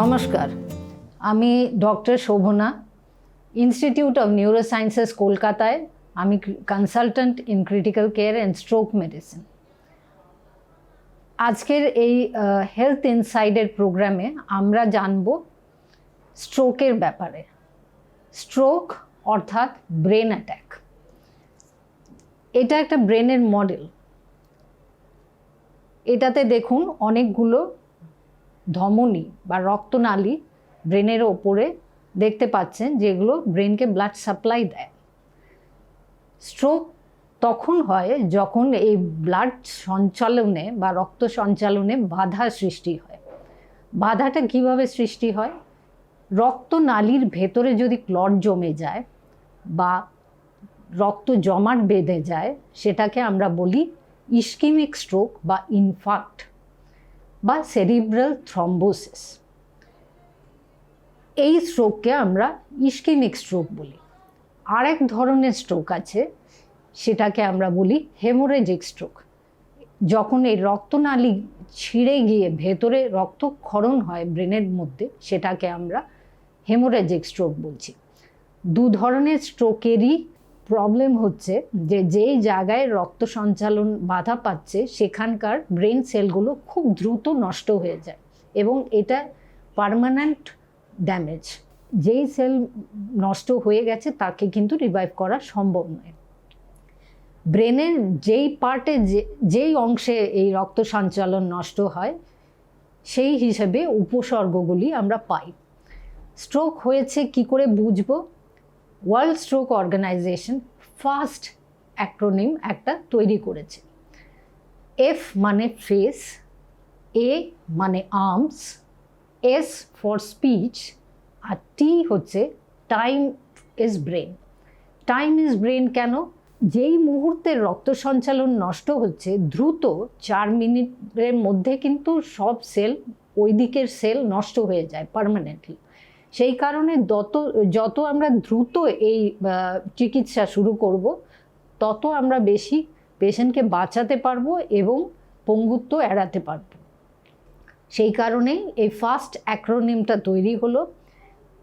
নমস্কার। আমি doctor Shobhana institute of neurosciences কলকাতায়। আমি consultant in critical care and stroke medicine আজকের এই হেলথ ইনসাইডের প্রোগ্রামে আমরা জানব স্ট্রোকের ব্যাপারে। স্ট্রোক অর্থাৎ ব্রেন অ্যাট্যাক এটা একটা ব্রেনের মডেল এটাতে দেখুন অনেকগুলো ধমনী বা রক্তনালী ব্রেনের ওপরে দেখতে পাচ্ছেন যেগুলো ব্রেনকে ব্লাড সাপ্লাই দেয়। স্ট্রোক তখন হয় যখন এই ব্লাড সঞ্চালনে বা রক্ত সঞ্চালনে বাধা সৃষ্টি হয়। বাধাটা কীভাবে সৃষ্টি হয়? রক্তনালীর ভেতরে যদি ক্লট জমে যায় বা রক্ত জমাট বেঁধে যায়, সেটাকে আমরা বলি ইস্কিমিক স্ট্রোক বা ইনফাক্ট বা সেরিব্রাল থ্রম্বোসিস এই স্ট্রোককে আমরা ইস্কিমিক স্ট্রোক বলি। আরেক ধরনের স্ট্রোক আছে, সেটাকে আমরা বলি হেমোরেজিক স্ট্রোক যখন এই রক্তনালী ছিঁড়ে গিয়ে ভেতরে রক্তক্ষরণ হয় ব্রেনের মধ্যে, সেটাকে আমরা হেমোরেজিক স্ট্রোক বলছি। দু ধরনের স্ট্রোকেরই প্রবলেম হচ্ছে যে যেই জায়গায় রক্ত সঞ্চালন বাধা পাচ্ছে, সেখানকার ব্রেন সেলগুলো খুব দ্রুত নষ্ট হয়ে যায় এবং এটা পারমানেন্ট ড্যামেজ যেই সেল নষ্ট হয়ে গেছে, তাকে কিন্তু রিভাইভ করা সম্ভব নয়। ব্রেনের যেই পার্টে যে, যেই অংশে এই রক্ত সঞ্চালন নষ্ট হয়, সেই হিসেবে উপসর্গগুলি আমরা পাই। স্ট্রোক হয়েছে কি করে বুঝব? World stroke organization FAST acronym একটা তৈরি করেছে। এফ মানে ফেস এ মানে আর্মস এস ফর স্পিচ আর টি হচ্ছে time is brain time is brain কেন? যেই মুহূর্তে রক্ত সঞ্চালন নষ্ট হচ্ছে, দ্রুত চার মিনিটের মধ্যে কিন্তু সব সেল ওই দিকের সেল নষ্ট হয়ে যায় পারমানেন্টলি সেই কারণে যত যত আমরা দ্রুত এই চিকিৎসা শুরু করব, তত আমরা বেশি পেশেন্টকে বাঁচাতে পারব এবং পঙ্গুত্ব এড়াতে পারব। সেই কারণেই এই ফার্স্ট অ্যাক্রোনিমটা তৈরি হলো।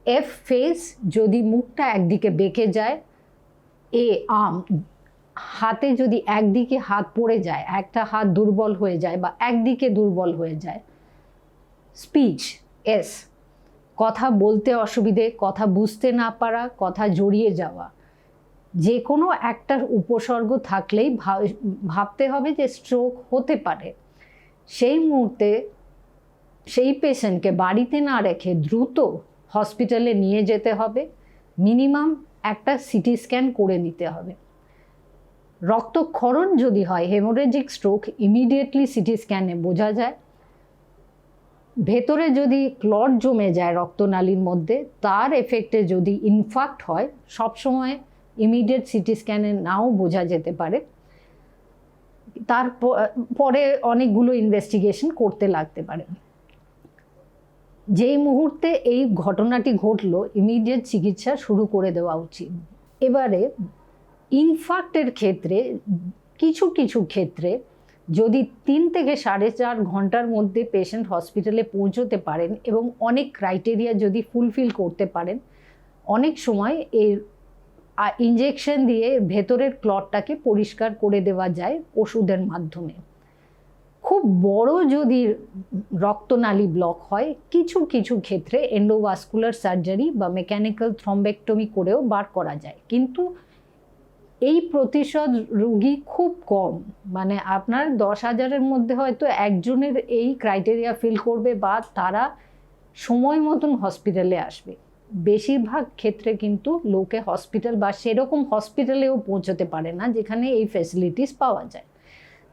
এফ ফেস যদি মুখটা একদিকে বেঁকে যায়, এ আম হাতে যদি একদিকে হাত পড়ে যায়, একটা হাত দুর্বল হয়ে যায় বা একদিকে দুর্বল হয়ে যায়, স্পিচ, এস কথা বলতে অসুবিধে, কথা বুঝতে না পারা, কথা জড়িয়ে যাওয়া। যে কোনো একটা উপসর্গ থাকলেই ভাবতে হবে যে স্ট্রোক হতে পারে। সেই মুহূর্তে সেই পেশেন্টকে বাড়িতে না রেখে দ্রুত হসপিটালে নিয়ে যেতে হবে। মিনিমাম একটা সিটি স্ক্যান করে নিতে হবে। রক্তক্ষরণ যদি হয় হেমোরেজিক স্ট্রোক ইমিডিয়েটলি সিটি স্ক্যানে বোঝা যায়। ভেতরে যদি ক্লট জমে যায় রক্তনালীর মধ্যে, তার এফেক্টে যদি ইনফাক্ট হয়, সবসময় ইমিডিয়েট সিটি স্ক্যানে নাও বোঝা যেতে পারে। তার পরে অনেকগুলো ইনভেস্টিগেশন করতে লাগতে পারে। যেই মুহূর্তে এই ঘটনাটি ঘটলো ইমিডিয়েট চিকিৎসা শুরু করে দেওয়া উচিত। এবারে ইনফাক্টের ক্ষেত্রে, কিছু কিছু ক্ষেত্রে যদি তিন থেকে সাড়ে চার ঘণ্টার মধ্যে পেশেন্ট হসপিটালে পৌঁছতে পারেন এবং অনেক ক্রাইটেরিয়া যদি ফুলফিল করতে পারেন, অনেক সময় এর ইঞ্জেকশন দিয়ে ভেতরের ক্লটটাকে পরিষ্কার করে দেওয়া যায় ওষুধের মাধ্যমে। খুব বড় যদি রক্তনালী ব্লক হয়, কিছু কিছু ক্ষেত্রে এন্ডোভাস্কুলার সার্জারি বা মেকানিক্যাল থ্রম্বেক্টমি করেও বার করা যায়। কিন্তু এই প্রতিশত রুগী খুব কম। মানে আপনার দশ হাজারের মধ্যে হয়তো একজনের এই ক্রাইটেরিয়া ফিল করবে বা তারা সময় মতন হসপিটালে আসবে। বেশিরভাগ ক্ষেত্রে কিন্তু লোকে হসপিটাল বা সেরকম হসপিটালেও পৌঁছতে পারে না, যেখানে এই ফেসিলিটিস পাওয়া যায়।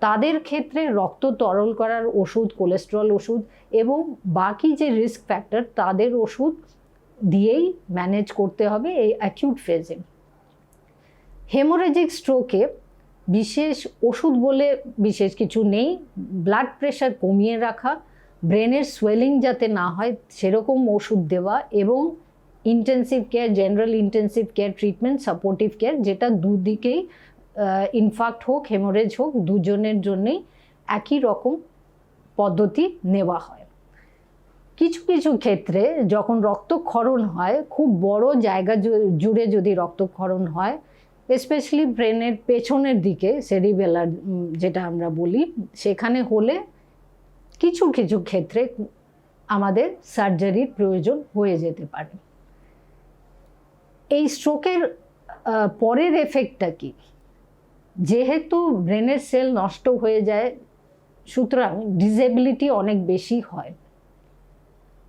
তাদের ক্ষেত্রে রক্ত তরল করার ওষুধ কোলেস্ট্রল ওষুধ এবং বাকি যে রিস্ক ফ্যাক্টর তাদের ওষুধ দিয়েই ম্যানেজ করতে হবে এই অ্যাকিউট ফেজে হেমোরেজিক স্ট্রোকে বিশেষ ওষুধ বলে বিশেষ কিছু নেই। ব্লাড প্রেশার কমিয়ে রাখা, ব্রেনের সোয়েলিং যাতে না হয় সেরকম ওষুধ দেওয়া এবং intensive care general intensive care treatment supportive care যেটা দুদিকেই ইনফাক্ট হোক হেমোরেজ হোক, দুজনের জন্যেই একই রকম পদ্ধতি নেওয়া হয়। কিছু কিছু ক্ষেত্রে যখন রক্তক্ষরণ হয়, খুব বড় জায়গা জুড়ে যদি রক্তক্ষরণ হয় স্পেশালি ব্রেনের পেছনের দিকে সেরিবেলার যেটা আমরা বলি, সেখানে হলে কিছু কিছু ক্ষেত্রে আমাদের সার্জারির প্রয়োজন হয়ে যেতে পারে। এই স্ট্রোকের পরের এফেক্টটা কি? যেহেতু ব্রেনের সেল নষ্ট হয়ে যায়, সুতরাং ডিসেবিলিটি অনেক বেশি হয়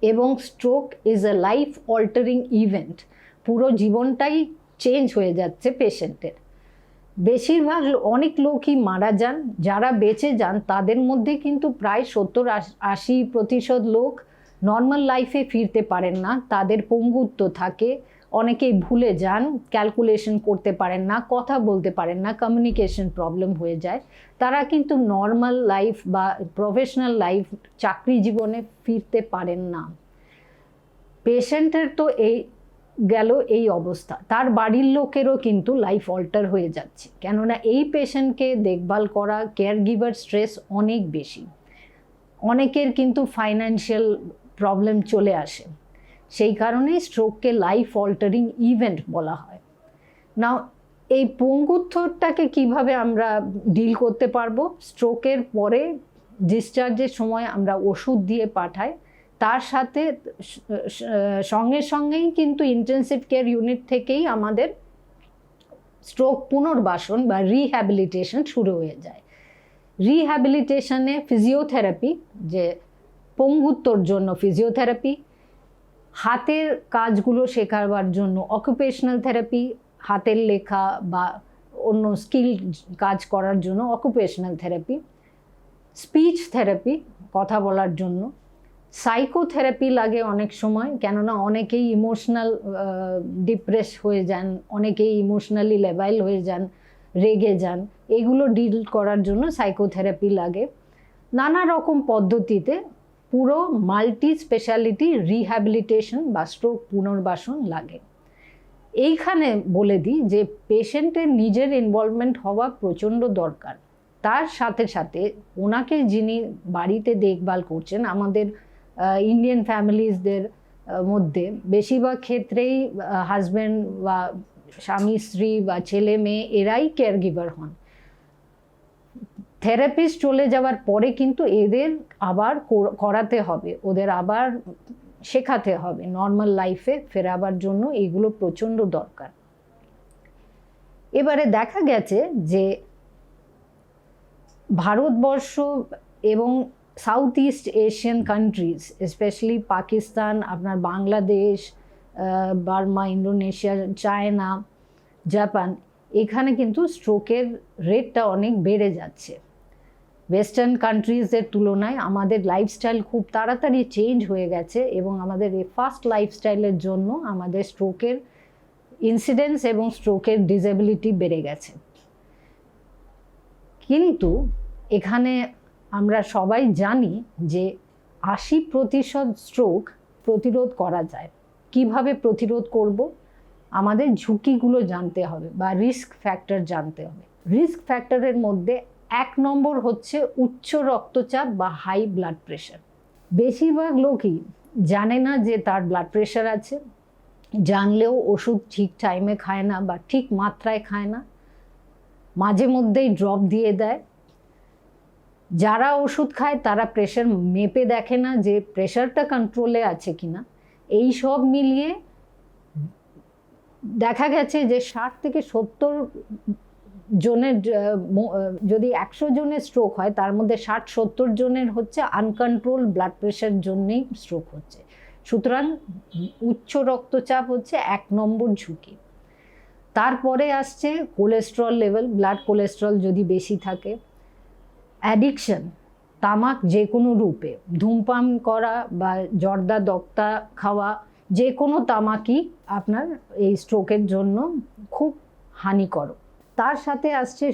এবং stroke is a life altering event পুরো জীবনটাই চেঞ্জ হয়ে যাচ্ছে পেশেন্টের বেশিরভাগ অনেক লোকই মারা যান, যারা বেঁচে যান, তাদের মধ্যে কিন্তু প্রায় সত্তর আশি প্রতিশত লোক নর্মাল লাইফে ফিরতে পারেন না, তাদের পঙ্গুত্ব থাকে, অনেকেই ভুলে যান ক্যালকুলেশন করতে পারেন না, কথা বলতে পারেন না কমিউনিকেশন প্রবলেম হয়ে যায়। তারা কিন্তু নর্মাল লাইফ বা প্রফেশনাল লাইফ চাকরি জীবনে ফিরতে পারেন না। পেশেন্টের তো এই গেল এই অবস্থা। তার বাড়ির লোকেরও কিন্তু লাইফ অল্টার হয়ে যাচ্ছে। কেননা এই পেশেন্টকে দেখভাল করা কেয়ার গিভার স্ট্রেস অনেক বেশি। অনেকের কিন্তু ফাইন্যান্সিয়াল প্রবলেম চলে আসে। সেই কারণেই স্ট্রোককে লাইফ অল্টারিং ইভেন্ট বলা হয়। না এই পঙ্গুত্বটাকে কীভাবে আমরা ডিল করতে পারব? স্ট্রোকের পরে ডিসচার্জের সময় আমরা ওষুধ দিয়ে পাঠাই। তার সাথে সঙ্গে সঙ্গেই কিন্তু ইন্টেন্সিভ কেয়ার ইউনিট থেকেই আমাদের স্ট্রোক পুনর্বাসন বা রিহ্যাবিলিটেশন শুরু হয়ে যায়। রিহ্যাবিলিটেশনে ফিজিওথেরাপি যে পঙ্গুত্বর জন্য ফিজিওথেরাপি হাতের কাজগুলো শেখাবার জন্য অকুপেশনাল থেরাপি হাতের লেখা বা অন্য স্কিল কাজ করার জন্য অকুপেশনাল থেরাপি স্পিচ থেরাপি কথা বলার জন্য সাইকোথেরাপি লাগে অনেক সময়, কেননা অনেকেই ইমোশনাল ডিপ্রেস হয়ে যান, অনেকেই ইমোশনালি লেভাইল হয়ে যান, রেগে যান। এগুলো ডিল করার জন্য সাইকোথেরাপি লাগে। নানা রকম পদ্ধতিতে পুরো মাল্টি স্পেশালিটি রিহ্যাবিলিটেশন বা স্ট্রোক পুনর্বাসন লাগে। এইখানে বলে দিই যে পেশেন্টের নিজের ইনভলভমেন্ট হওয়া প্রচণ্ড দরকার। তার সাথে সাথে ওনাকে যিনি বাড়িতে দেখভাল করছেন, আমাদের ইন্ডিয়ান ফ্যামিলিজদের মধ্যে বেশিরভাগ ক্ষেত্রেই হাজব্যান্ড বা স্বামী, স্ত্রী বা ছেলে মেয়ে এরাই কেয়ার গিভার হন। থেরাপিস্ট চলে যাওয়ার পরে কিন্তু এদের আবার করাতে হবে, ওদের আবার শেখাতে হবে নর্মাল লাইফে ফেরাবার জন্য এগুলো প্রচণ্ড দরকার। এবারে দেখা গেছে যে ভারতবর্ষ এবং south east Asian countries specially Pakistan আপনার Bangladesh Burma Indonesia China Japan এখানে কিন্তু স্ট্রোকের রেটটা অনেক বেড়ে যাচ্ছে। ওয়েস্টার্ন কান্ট্রিজের তুলনায় আমাদের লাইফস্টাইল খুব তাড়াতাড়ি চেঞ্জ হয়ে গেছে এবং আমাদের এই ফাস্ট লাইফস্টাইলের জন্য আমাদের স্ট্রোকের ইনসিডেন্স এবং স্ট্রোকের ডিসেবিলিটি বেড়ে গেছে। কিন্তু এখানে আমরা সবাই জানি যে আশি প্রতিশত স্ট্রোক প্রতিরোধ করা যায়। কীভাবে প্রতিরোধ করব? আমাদের ঝুঁকিগুলো জানতে হবে বা রিস্ক ফ্যাক্টর জানতে হবে। রিস্ক ফ্যাক্টরের মধ্যে এক নম্বর হচ্ছে উচ্চ রক্তচাপ বা হাই ব্লাড প্রেশার বেশিরভাগ লোকই জানে না যে তার ব্লাড প্রেশার আছে। জানলেও ওষুধ ঠিক টাইমে খায় না বা ঠিক মাত্রায় খায় না। মাঝে মধ্যেই ড্রপ দিয়ে দেয়। যারা ওষুধ খায়, তারা প্রেশার মেপে দেখে না যে প্রেশারটা কন্ট্রোলে আছে কিনা। এই সব মিলিয়ে দেখা গেছে যে ষাট থেকে সত্তর জনের যদি একশো জনের স্ট্রোক হয়, তার মধ্যে ষাট সত্তর জনের হচ্ছে আনকন্ট্রোল ব্লাড প্রেশার জন্যেই স্ট্রোক হচ্ছে। সুতরাং উচ্চ রক্তচাপ হচ্ছে এক নম্বর ঝুঁকি। তারপরে আসছে কোলেস্ট্রল লেভেল ব্লাড কোলেস্ট্রল যদি বেশি থাকে অ্যাডিকশন, তামাক যে কোনো রূপে, ধূমপান করা বা জর্দা দক্তা খাওয়া যে কোনো তামাকই আপনার এই স্ট্রোকের জন্য খুব হানিকরক তার সাথে আসছে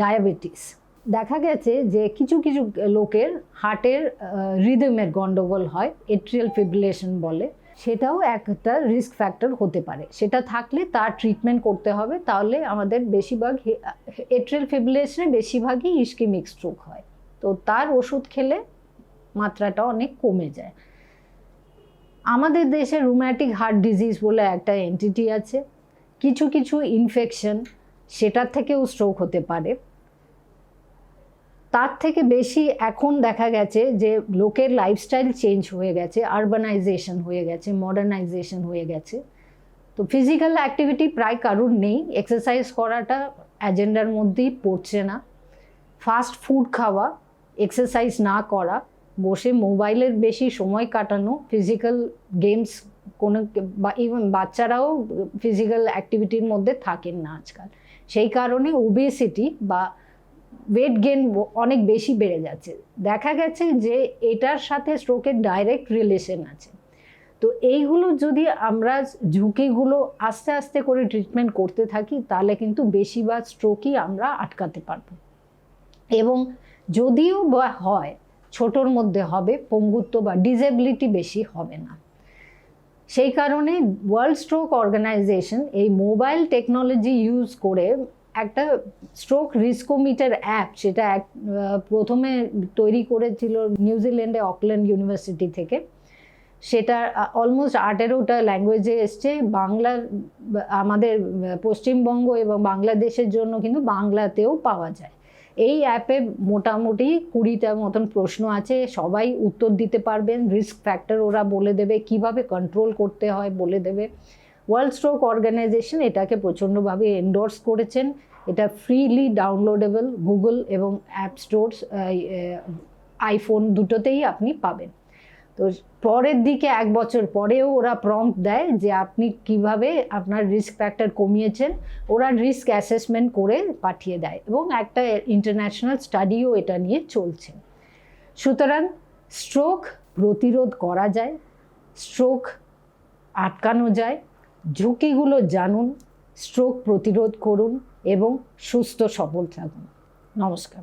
ডায়াবেটিস। দেখা গেছে যে কিছু কিছু লোকের হার্টের রিদমের গন্ডগোল হয় এট্রিয়াল ফিব্রিলেশন বলে। সেটাও একটা রিস্ক ফ্যাক্টর হতে পারে। সেটা থাকলে তার ট্রিটমেন্ট করতে হবে, তাহলে আমাদের বেশিরভাগ এট্রিয়াল ফিব্রিলেশনে বেশিরভাগই ইস্কিমিক স্ট্রোক হয়। তো তার ওষুধ খেলে মাত্রাটা অনেক কমে যায়। আমাদের দেশে রুম্যাটিক হার্ট ডিজিজ বলে একটা এন্টিটি আছে। কিছু কিছু ইনফেকশন সেটার থেকেও স্ট্রোক হতে পারে। তার থেকে বেশি এখন দেখা গেছে যে লোকের লাইফস্টাইল চেঞ্জ হয়ে গেছে আরবানাইজেশন হয়ে গেছে মডার্নাইজেশন হয়ে গেছে। তো ফিজিক্যাল অ্যাক্টিভিটি প্রায় কারুর নেই এক্সারসাইজ করাটা অ্যাজেন্ডার মধ্যেই পড়ছে না। ফাস্ট ফুড খাওয়া এক্সারসাইজ না করা, বসে মোবাইলের বেশি সময় কাটানো ফিজিক্যাল গেমস কোনো বা ইভেন বাচ্চারাও ফিজিক্যাল অ্যাক্টিভিটির মধ্যে থাকেন না আজকাল। সেই কারণে ওবেসিটি বা ওয়েট গেন অনেক বেশি বেড়ে যাচ্ছে। দেখা গেছে যে এটার সাথে স্ট্রোকের ডাইরেক্ট রিলেশন আছে। তো এইগুলো যদি আমরা ঝুঁকিগুলো আস্তে আস্তে করে ট্রিটমেন্ট করতে থাকি, তাহলে কিন্তু বেশিরভাগ স্ট্রোকই আমরা আটকাতে পারব। এবং যদিও বা হয়, ছোটোর মধ্যে হবে, পঙ্গুত্ব বা ডিসেবিলিটি বেশি হবে না। সেই কারণে ওয়ার্ল্ড স্ট্রোক অর্গানাইজেশন এই মোবাইল টেকনোলজি ইউজ করে একটা স্ট্রোক রিস্কোমিটার অ্যাপ সেটা এক প্রথমে তৈরি করেছিল নিউজিল্যান্ডে অকল্যান্ড ইউনিভার্সিটি থেকে। সেটা অলমোস্ট আঠেরোটা ল্যাঙ্গুয়েজে এসছে। বাংলা আমাদের পশ্চিমবঙ্গ এবং বাংলাদেশের জন্য কিন্তু বাংলাতেও পাওয়া যায়। এই অ্যাপে মোটামুটি কুড়িটা মতন প্রশ্ন আছে। সবাই উত্তর দিতে পারবেন। রিস্ক ফ্যাক্টর ওরা বলে দেবে। কীভাবে কন্ট্রোল করতে হয় বলে দেবে। ওয়ার্ল্ড স্ট্রোক অর্গানাইজেশন এটাকে প্রচণ্ডভাবে এন্ডোর্স করেছেন। এটা ফ্রিলি ডাউনলোডেবল গুগল এবং অ্যাপ স্টোরস আইফোন দুটোতেই আপনি পাবেন। তো পরের দিকে এক বছর পরেও ওরা প্রম্পট দেয় যে আপনি কীভাবে আপনার রিস্ক ফ্যাক্টর কমিয়েছেন। ওরা রিস্ক অ্যাসেসমেন্ট করে পাঠিয়ে দেয় এবং একটা ইন্টারন্যাশনাল স্টাডিও এটা নিয়ে চলছে। সুতরাং স্ট্রোক প্রতিরোধ করা যায় স্ট্রোক আটকানো যায় ঝুঁকিগুলো জানুন স্ট্রোক প্রতিরোধ করুন এবং সুস্থ সবল থাকুন। নমস্কার।